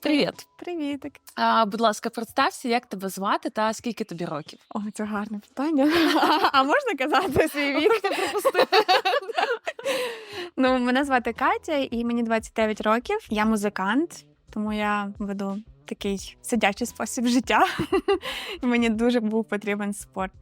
Привіт. Привітик. А, будь ласка, представся, як тебе звати та скільки тобі років? О, це гарне питання. А можна казати свій вік? Ну, мене звати Катя, і мені 29 років. Я музикант, тому я веду такий сидячий спосіб життя. Мені дуже був потрібен спорт.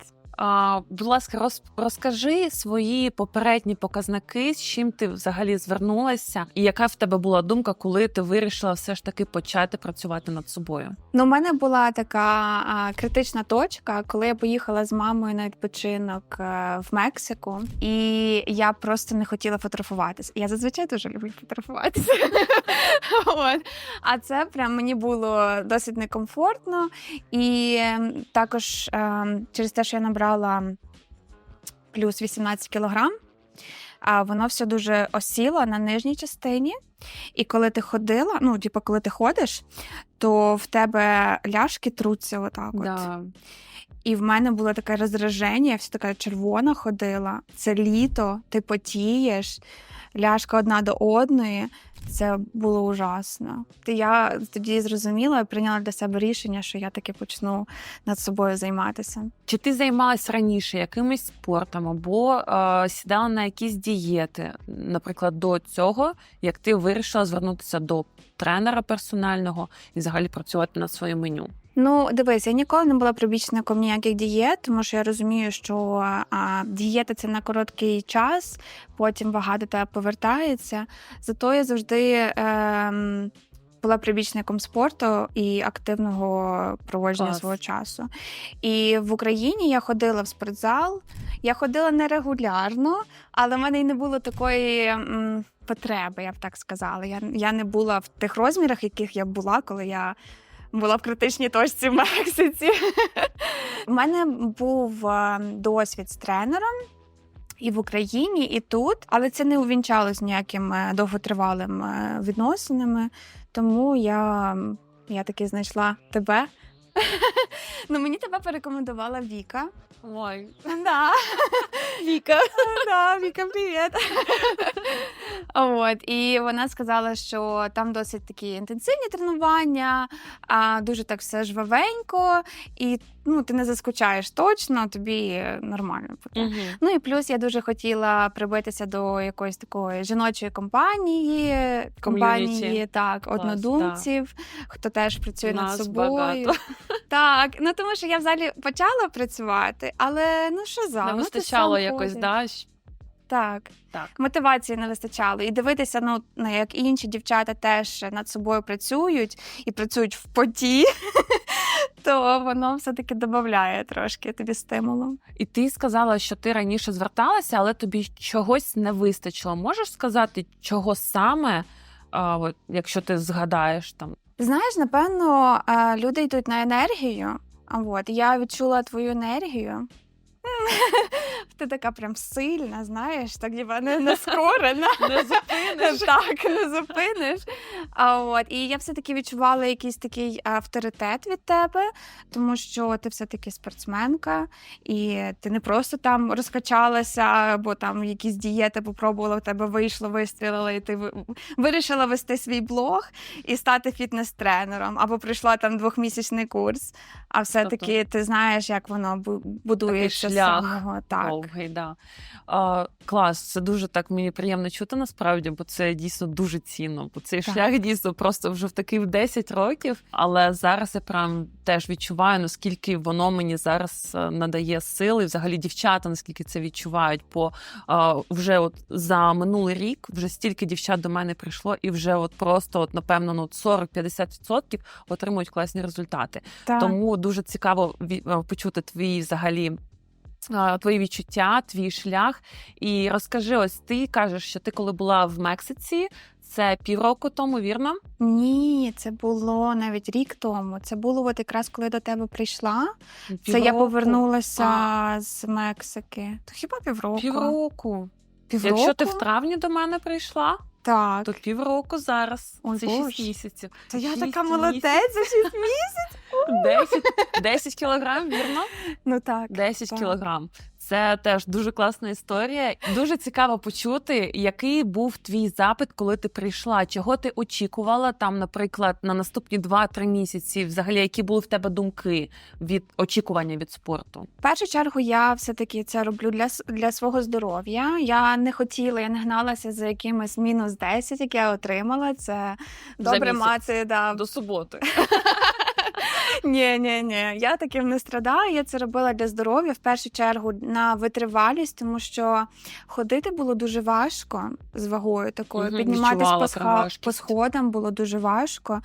А, будь ласка, роз, розкажи свої попередні показники, з чим ти взагалі звернулася, і яка в тебе була думка, коли ти вирішила все ж таки почати працювати над собою? Ну, у мене була така а, критична точка, коли я поїхала з мамою на відпочинок е, в Мексику, і я просто не хотіла фотографуватися. Я зазвичай дуже люблю фотографуватися. От. А це прям мені було досить некомфортно. І ем, також ем, через те, що я набрала плюс 18 кілограм. А воно все дуже осіло на нижній частині. І коли ти ходила, ну, типу, коли ти ходиш, то в тебе ляшки труться отак. От. І в мене було таке роздраження, я вся така червона ходила. Це літо, ти потієш, ляшка одна до одної. Це було ужасно. Я тоді зрозуміла і прийняла для себе рішення, що я таки почну над собою займатися. Чи ти займалась раніше якимось спортом або е, сідала на якісь дієти, наприклад, до цього, як ти вирішила звернутися до тренера персонального і взагалі працювати над своїм меню? Ну, дивись, я ніколи не була прибічником ніяких дієт, тому що я розумію, що а, дієта це на короткий час, потім вага до тебе повертається. Зато я завжди. ем, була прибічником спорту і активного проводження Клас. свого часу. І в Україні я ходила в спортзал. Я ходила нерегулярно, але в мене й не було такої м, потреби, я б так сказала. Я, я не була в тих розмірах, яких я була, коли я була в критичній точці в Мексиці. У мене був е, досвід з тренером. І в Україні, і тут, але це не увінчалось ніяким е, довготривалим е, відносинами. Тому я, я таки знайшла тебе. Ну, мені тебе порекомендувала Віка. Ой, Да. Віка. Да, Віка, привіт. От, і вона сказала, що там досить такі інтенсивні тренування, а дуже так все жвавенько, і ну, ти не заскучаєш точно, тобі нормально буде. Угу. Ну і плюс я дуже хотіла прибитися до якоїсь такої жіночої компанії, компанії так, Клас, однодумців, хто теж працює над собою. багато. Так, ну тому що я взагалі почала працювати, але ну що за Не ну, ти вистачало сам якось, да? Так, Так. мотивації не вистачало. І дивитися, ну на як інші дівчата теж над собою працюють і працюють в поті, то воно все-таки додає трошки тобі стимулу. І ти сказала, що ти раніше зверталася, але тобі чогось не вистачило. Можеш сказати, чого саме, а, от, якщо ти згадаєш там? Знаєш, напевно, люди йдуть на енергію. От я відчула твою енергію. Ти така прям сильна, знаєш, так ніби не нескорена. Не зупиниш. Так, не зупиниш. А от і я все-таки відчувала якийсь такий авторитет від тебе, тому що ти все-таки спортсменка, і ти не просто там розкачалася, або там якісь дієти попробувала, у тебе вийшло, вистрілила, і ти вирішила вести свій блог і стати фітнес-тренером, або прийшла там двохмісячний курс. А все-таки ти знаєш, як воно бу- будується шлях так. Довгий, да. А, клас, це дуже так мені приємно чути насправді, бо це дійсно дуже цінно. Бо цей Так. шлях дійсно просто вже в такий в 10 років. Але зараз я прям теж відчуваю, наскільки воно мені зараз е, надає сили. Взагалі дівчата, наскільки це відчувають. Бо а, вже от за минулий рік вже стільки дівчат до мене прийшло, і вже от просто, от напевно, ну 40-50% отримують класні результати. Так. Тому дуже цікаво е, почути твої взагалі. Твої відчуття, твій шлях. І розкажи, ось ти кажеш, що ти коли була в Мексиці, це півроку тому, вірно? Ні, це було навіть рік тому. Це було от якраз коли до тебе прийшла. Це я повернулася А. з Мексики. То хіба півроку? Півроку. Півроку? Якщо ти в травні до мене прийшла, Так. то півроку зараз. Ой, це Боже. 6 місяців. То я шість така молодець за 6 місяців. 10, 10 кілограм, вірно? Ну так. 10 так. кілограм. Це теж дуже класна історія. Дуже цікаво почути, який був твій запит, коли ти прийшла. Чого ти очікувала там, наприклад, на наступні 2-3 місяці? Взагалі, які були в тебе думки від очікування від спорту? В першу чергу я все-таки це роблю для, для свого здоров'я. Я не хотіла, я не гналася за якимось мінус 10, яке я отримала. Це добре місяць. мати. Да. До суботи. Ні, ні, ні. Я таким не страдаю. Я це робила для здоров'я в першу чергу на витривалість, тому що ходити було дуже важко з вагою такою. Мгм, Підніматись по, важкість. по сходам було дуже важко.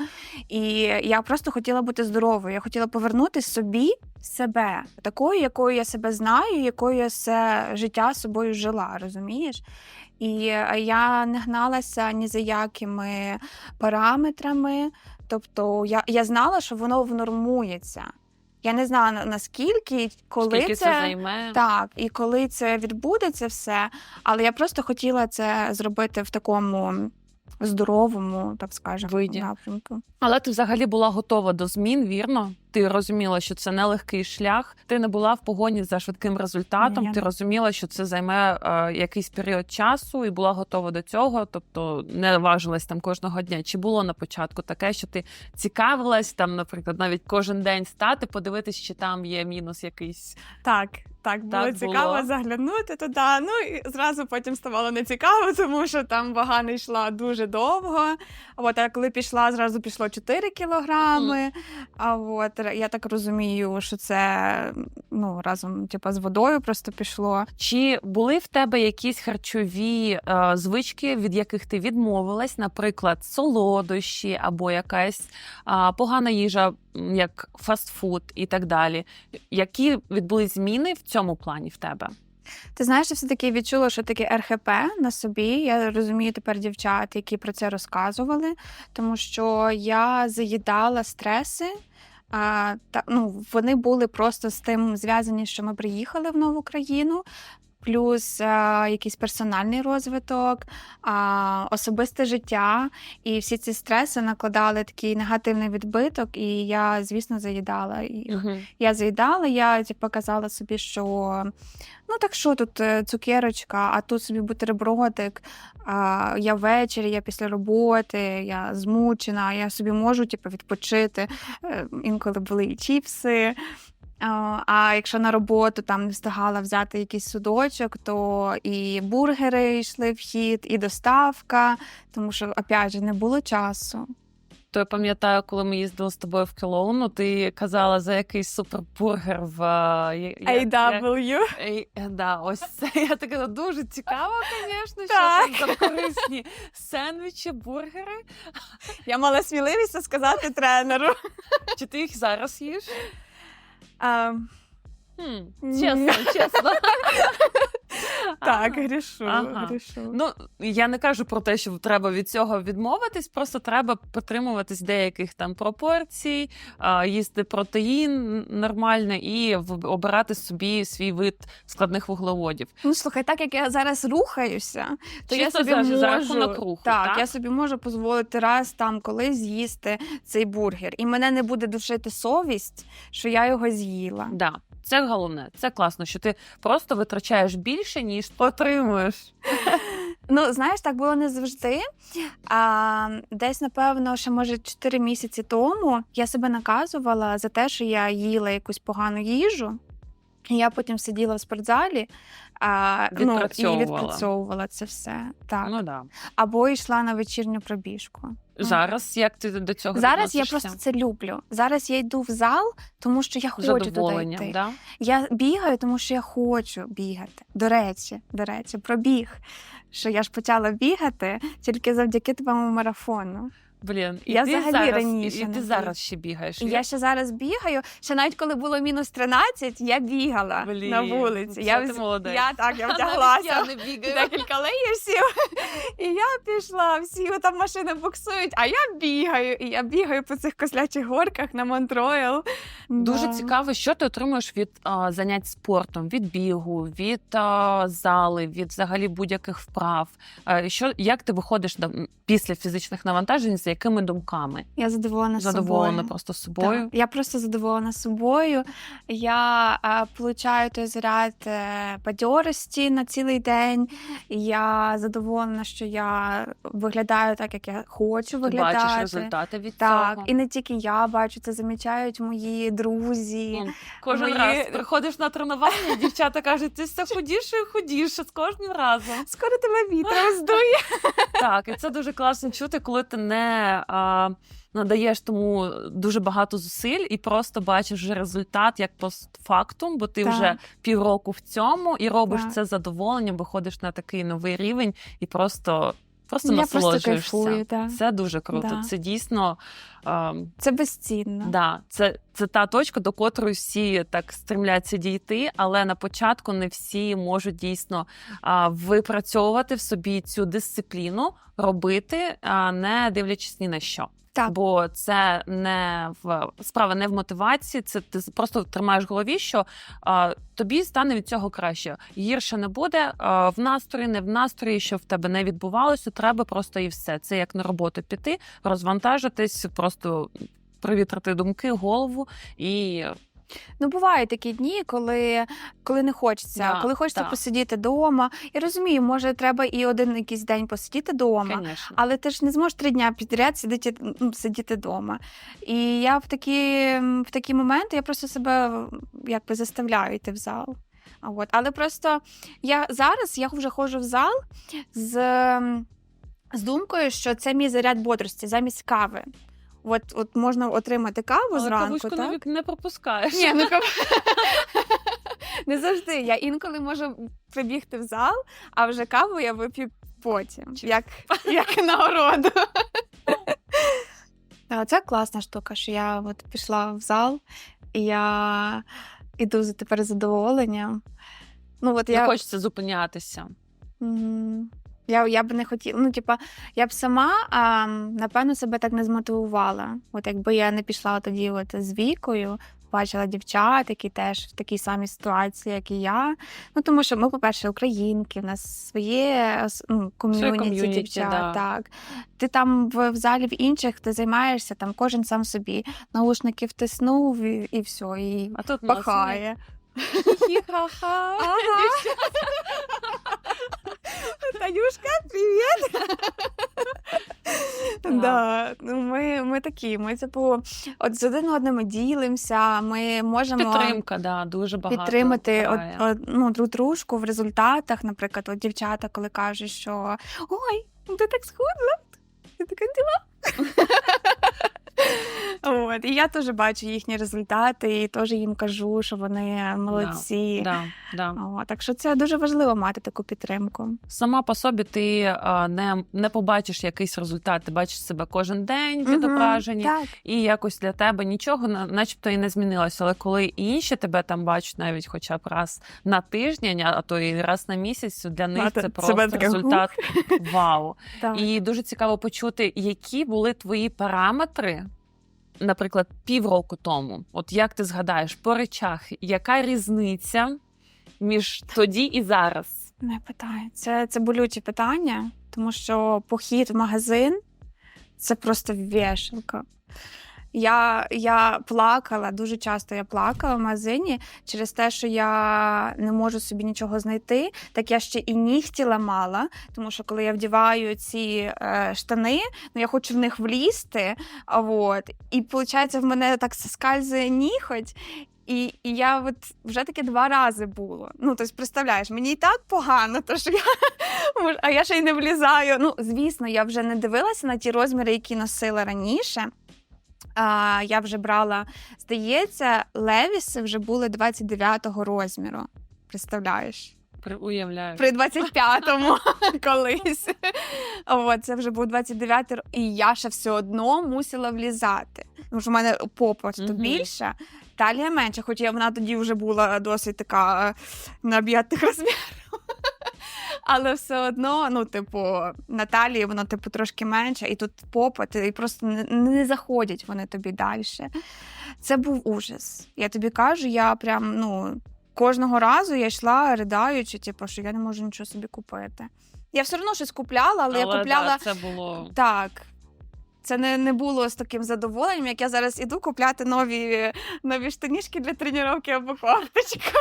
І я просто хотіла бути здоровою. Я хотіла повернути собі себе, такою, якою я себе знаю, якою я все життя собою жила, розумієш? І е, я не гналася ні за якими параметрами. Тобто я, я знала, що воно внормується. Я не знала на- наскільки, коли Скільки це, це, займе? так, і коли це відбудеться все. Але я просто хотіла це зробити в такому здоровому, так скажемо, Виді. напрямку. Але ти взагалі була готова до змін, вірно? Ти розуміла, що це нелегкий шлях. Ти не була в погоні за швидким результатом. Ні, ти розуміла, що це займе е, якийсь період часу, і була готова до цього. Тобто не важилась там кожного дня. Чи було на початку таке, що ти цікавилась там, наприклад, навіть кожен день стати, подивитись, чи там є мінус якийсь. Так, так, було Так цікаво було. заглянути туди. Ну і зразу потім ставало нецікаво, тому що там вага не йшла дуже довго. От, а коли пішла, зразу пішло 4 кілограми. А от я так розумію, що це ну, разом типу, з водою просто пішло. Чи були в тебе якісь харчові е, звички, від яких ти відмовилась, наприклад, солодощі або якась е, погана їжа, як фастфуд і так далі? Які відбулись зміни в цьому плані в тебе? Ти знаєш, я все-таки відчула, що таке РХП на собі. Я розумію тепер дівчат, які про це розказували, тому що я заїдала стреси. А, та, ну, вони були просто з тим зв'язані, що ми приїхали в нову країну. Плюс а, якийсь персональний розвиток, а, особисте життя, і всі ці стреси накладали такий негативний відбиток, і я, звісно, заїдала їх. Я заїдала, я типу, казала собі, що ну так що тут е, цукерочка, а тут собі бутербродик, а, я ввечері, я після роботи, я змучена, я собі можу типу, відпочити. Е, Інколи були і чіпси. А, якщо на роботу там не встигала взяти якийсь судочок, то і бургери йшли в хід, і доставка, тому що, опять же, не було часу. То я пам'ятаю, коли ми їздили з тобою в Келоуну, ти казала за якийсь супербургер в е, я- я- AW. Е, да, ось це я така дуже цікаво, звісно, що там корисні сендвічі, бургери. Я мала сміливість сказати тренеру. Чи ти їх зараз їш? А, Хм, честно, чесно. так, грішу, Ага. грішу. Ну, я не кажу про те, що треба від цього відмовитись, просто треба притримуватись деяких там пропорцій, їсти протеїн нормально і обирати собі свій вид складних вуглеводів. Ну, слухай, так як я зараз рухаюся, то я собі за- можу, за рахунок руху, так, так? я собі можу дозволити раз там колись з'їсти цей бургер. І мене не буде душити совість, що я його з'їла. Да, це головне. Це класно, що ти просто витрачаєш більше, ніж отримуєш. Ну, знаєш, так було не завжди. А, десь, напевно, ще може 4 місяці тому я себе наказувала за те, що я їла якусь погану їжу. Я потім сиділа в спортзалі а, ну, і Відпрацьовувала. це все. Так. Ну да. Або йшла на вечірню пробіжку. Зараз як ти до цього Зараз я просто це люблю. Зараз я йду в зал, тому що я хочу туди йти. да? Я бігаю, тому що я хочу бігати. До речі, до речі, пробіг. Що я ж почала бігати тільки завдяки твоєму марафону. Блін, і Я ти взагалі зараз, раніше і, ти зараз ще бігаєш. Я ще зараз бігаю. Ще навіть коли було мінус 13, я бігала Блін, на вулиці. Я, ти молодець. я так, я Навіть вдяглася. Я не бігаю. Декілька леєрсів, і я пішла. Всі там машини буксують, а я бігаю. І я бігаю по цих кослячих горках на Монтроял. Дуже Да. цікаво, що ти отримуєш від а, занять спортом, від бігу, від а, зали, від взагалі будь-яких вправ. А, що як ти виходиш на- після фізичних навантажень з якими думками? Я задоволена Задоволена собою. просто собою. Так, я просто задоволена собою. Я е, получаю той заряд е, бадьорості на цілий день. Я задоволена, що я виглядаю так, як я хочу Ти виглядати. бачиш результати від Так, цього. і не тільки я бачу, це замічають мої друзі. Ну, Кожен Мої- раз приходиш на тренування, дівчата кажуть, ти все худіше і худіше з кожним разом. Скоро тебе вітром здує. Так, і це дуже класно чути, коли ти не а, надаєш тому дуже багато зусиль і просто бачиш вже результат як постфактум, бо ти Так. вже півроку в цьому і робиш Так. це з задоволенням, виходиш на такий новий рівень і просто, просто Я просто насолоджуєшся. кайфую, да. Це дуже круто. Да. Це дійсно. е, Це безцінно. Да, це, це та точка, до котрої всі так стремляться дійти, але на початку не всі можуть дійсно е, випрацьовувати в собі цю дисципліну, робити, а, не дивлячись ні на що. Так. Бо це не в справа не в мотивації, це ти просто тримаєш в голові, що а, тобі стане від цього краще. Гірше не буде а, в настрої, не в настрої, що в тебе не відбувалося. Треба просто і все. Це як на роботу піти, розвантажитись, просто привітрити думки, голову і Ну, бувають такі дні, коли, коли не хочеться, Да, коли хочеться так. посидіти вдома. Я розумію, може, треба і один якийсь день посидіти вдома. Але ти ж не зможеш три дня підряд сидіти, ну, сидіти вдома. І я в такі, в такі моменти я просто себе якби заставляю йти в зал. А От. Але просто я зараз я вже ходжу в зал з, з думкою, що це мій заряд бодрості замість кави. От, от можна отримати каву Але зранку. кавучку так? навіть не пропускаєш. Ні, ну кав... не завжди. Я інколи можу прибігти в зал, а вже каву я вип'ю потім, Чи- як, як нагороду. Це класна штука, що я от пішла в зал, і я іду за тепер задоволенням. Ну, от Не хочеться зупинятися. Мгм. Я, я б не хотіла. Ну, типа, я б сама, а, напевно, себе так не змотивувала. От якби я не пішла тоді от з вікою, бачила дівчат, які теж в такій самій ситуації, як і я. Ну, тому що ми, по-перше, українки, в нас своє ну, ком'юніті дівчат. да. Так. Ти там в, в залі в інших, ти займаєшся, там кожен сам собі. Наушники втиснув і, і все, і А тут пахає. Хі-ха-ха. Танюшка, привіт! Да, ну ми, ми такі. Ми типу, от з один одним ділимося. Ми можемо Підтримка, да, дуже багато. підтримати от, грає. от, ну, друг дружку в результатах. Наприклад, от дівчата, коли кажуть, що ой, ти так схудла, я така діла. От, і я теж бачу їхні результати, і теж їм кажу, що вони молодці. Да, да. О, так що це дуже важливо мати таку підтримку. Сама по собі ти а, не, не побачиш якийсь результат. Ти бачиш себе кожен день відображені, Так. і якось для тебе нічого на- начебто і не змінилося. Але коли інші тебе там бачать навіть хоча б раз на тиждень, а то і раз на місяць, для них Мати це просто таке, результат вау. Так. І дуже цікаво почути, які були твої параметри, наприклад, півроку тому. От як ти згадаєш по речах, яка різниця між тоді і зараз? Не питаю. Це, це болюче питання, тому що похід в магазин це просто вішалка. Я, я плакала, дуже часто я плакала в магазині через те, що я не можу собі нічого знайти. Так я ще і нігті ламала, тому що коли я вдіваю ці е, штани, ну я хочу в них влізти. А от, і виходить, в мене так скальзує ніготь. І, і я от вже таке два рази було. Ну, тобто, представляєш, мені і так погано, то що я а я ще й не влізаю. Ну, звісно, я вже не дивилася на ті розміри, які носила раніше. А, я вже брала, здається, левіси вже були 29-го розміру. Представляєш? При- Уявляю. При 25-му колись. От, це вже був 29-й, ро- і я ще все одно мусила влізати. Тому що в мене попа то Мгм. більша, талія менша, хоч я вона тоді вже була досить така е, наб'ятих розмірів. Але все одно, ну, типу, Наталії воно, типу, трошки менше, і тут попит, і просто не, не заходять вони тобі далі. Це був ужас. Я тобі кажу, я прям, ну, кожного разу я йшла ридаючи, типу, що я не можу нічого собі купити. Я все одно щось купляла, але, я купляла да, це було так. Це не, не було з таким задоволенням, як я зараз іду купляти нові, нові штанішки для тренування або кофточку,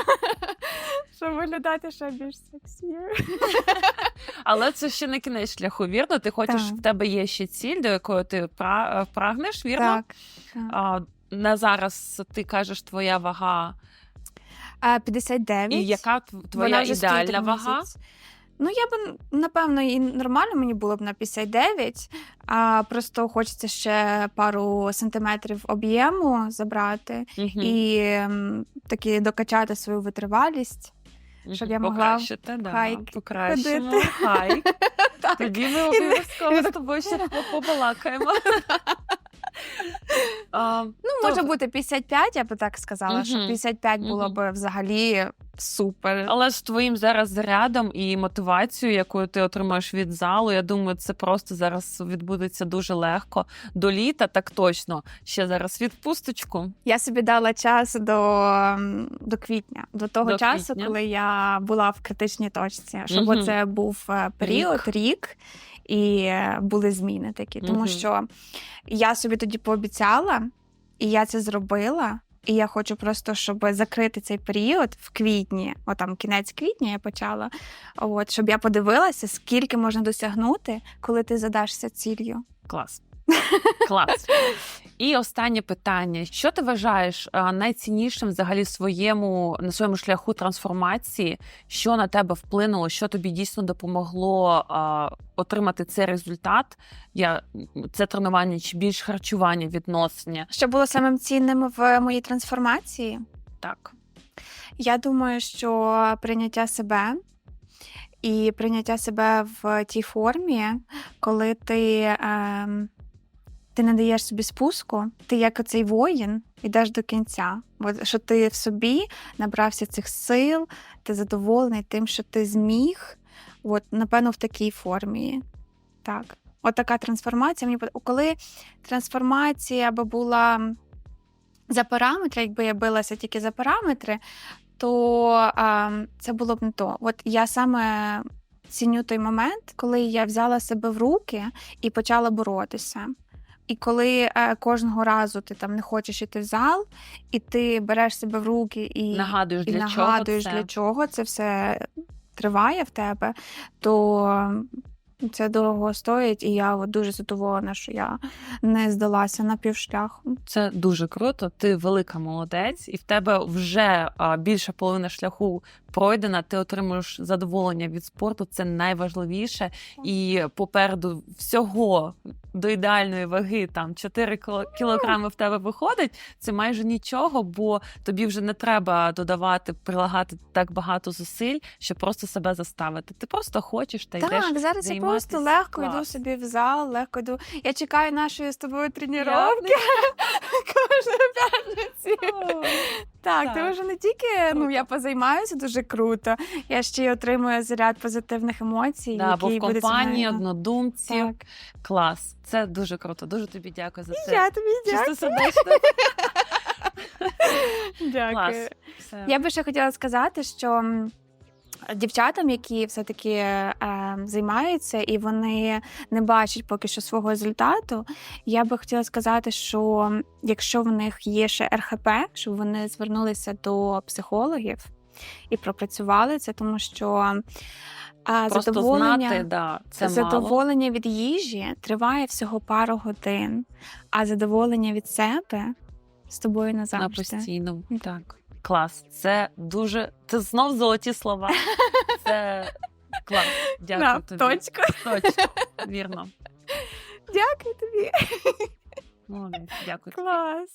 щоб виглядати ще більш сексі. Але це ще не кінець шляху, вірно? Ти хочеш, Так. в тебе є ще ціль, до якої ти прагнеш, вірно? Так. А, на зараз ти кажеш твоя вага. А, 59. І яка тв- Вона твоя ідеальна вага? місяць. Ну, я б, напевно, і нормально мені було б на 59, а просто хочеться ще пару сантиметрів об'єму забрати Мгм. і м, таки докачати свою витривалість. щоб я могла Покращити, да, хайк покращимо. ходити. Хайк. Так. Тоді ми обов'язково з тобою ще по- побалакаємо. А, Ну, може бути 55, я би так сказала, що Мгм. 55 було Мгм. б взагалі супер. Але з твоїм зараз зарядом і мотивацією, яку ти отримаєш від залу, я думаю, це просто зараз відбудеться дуже легко. До літа, так точно. Ще зараз відпусточку. Я собі дала час до, м, до квітня, до того До часу, квітня. коли я була в критичній точці, щоб Мгм. це був е, період, рік. І е, були зміни такі, тому Мгм. що я собі тоді пообіцяла, і я це зробила. І я хочу просто, щоб закрити цей період в квітні, отам кінець квітня я почала. От щоб я подивилася, скільки можна досягнути, коли ти задашся ціллю. Клас. Клас. І останнє питання: що ти вважаєш найціннішим взагалі своєму на своєму шляху трансформації? Що на тебе вплинуло? Що тобі дійсно допомогло а, отримати цей результат? Я це тренування чи більш харчування, відносини? Що було самим цінним в моїй трансформації? Так. Я думаю, що прийняття себе і прийняття себе в тій формі, коли ти, ем, ти не даєш собі спуску, ти як оцей воїн йдеш до кінця. От, що ти в собі набрався цих сил, ти задоволений тим, що ти зміг. От, напевно, в такій формі. Так. От така трансформація. Мені коли трансформація би була за параметри, якби я билася тільки за параметри, то а, це було б не то. От я саме ціню той момент, коли я взяла себе в руки і почала боротися. І коли е, кожного разу ти там не хочеш іти в зал, і ти береш себе в руки і, Нагадуєш, і для нагадуєш, чого це? для чого це все триває в тебе, то це дорого стоїть, і я от дуже задоволена, що я не здалася на півшляху. Це дуже круто. Ти велика молодець, і в тебе вже а, більша половина шляху пройдена. Ти отримуєш задоволення від спорту. Це найважливіше. І попереду всього до ідеальної ваги там 4 кілограми в тебе виходить. Це майже нічого, бо тобі вже не треба додавати, прилагати так багато зусиль, щоб просто себе заставити. Ти просто хочеш та йдеш. Так, зараз я просто легко йду собі в зал, легко йду. Я чекаю нашої з тобою тренування кожної п'ятниці. Так, Так. тому що не тільки ну я позаймаюся дуже круто, я ще й отримую заряд позитивних емоцій. Да, бо в буде компанії однодумців. Так. Клас. Це дуже круто. Дуже тобі дякую за це. Я тобі дякую. Чисто сердечно. Дякую. Клас. Все. Я би ще хотіла сказати, що дівчатам, які все-таки е, займаються і вони не бачать поки що свого результату, я би хотіла сказати, що якщо в них є ще РХП, щоб вони звернулися до психологів і пропрацювали це, тому що а, Просто задоволення. знати, да, це мало. Від їжі триває всього пару годин, а задоволення від себе з тобою на назавжди. постійному. Так. Клас. Це дуже. Це знов золоті слова. Це клас. Дякую Да, тобі. точка. Точно. Вірно. Дякую тобі. Молодець. Дякую. Клас.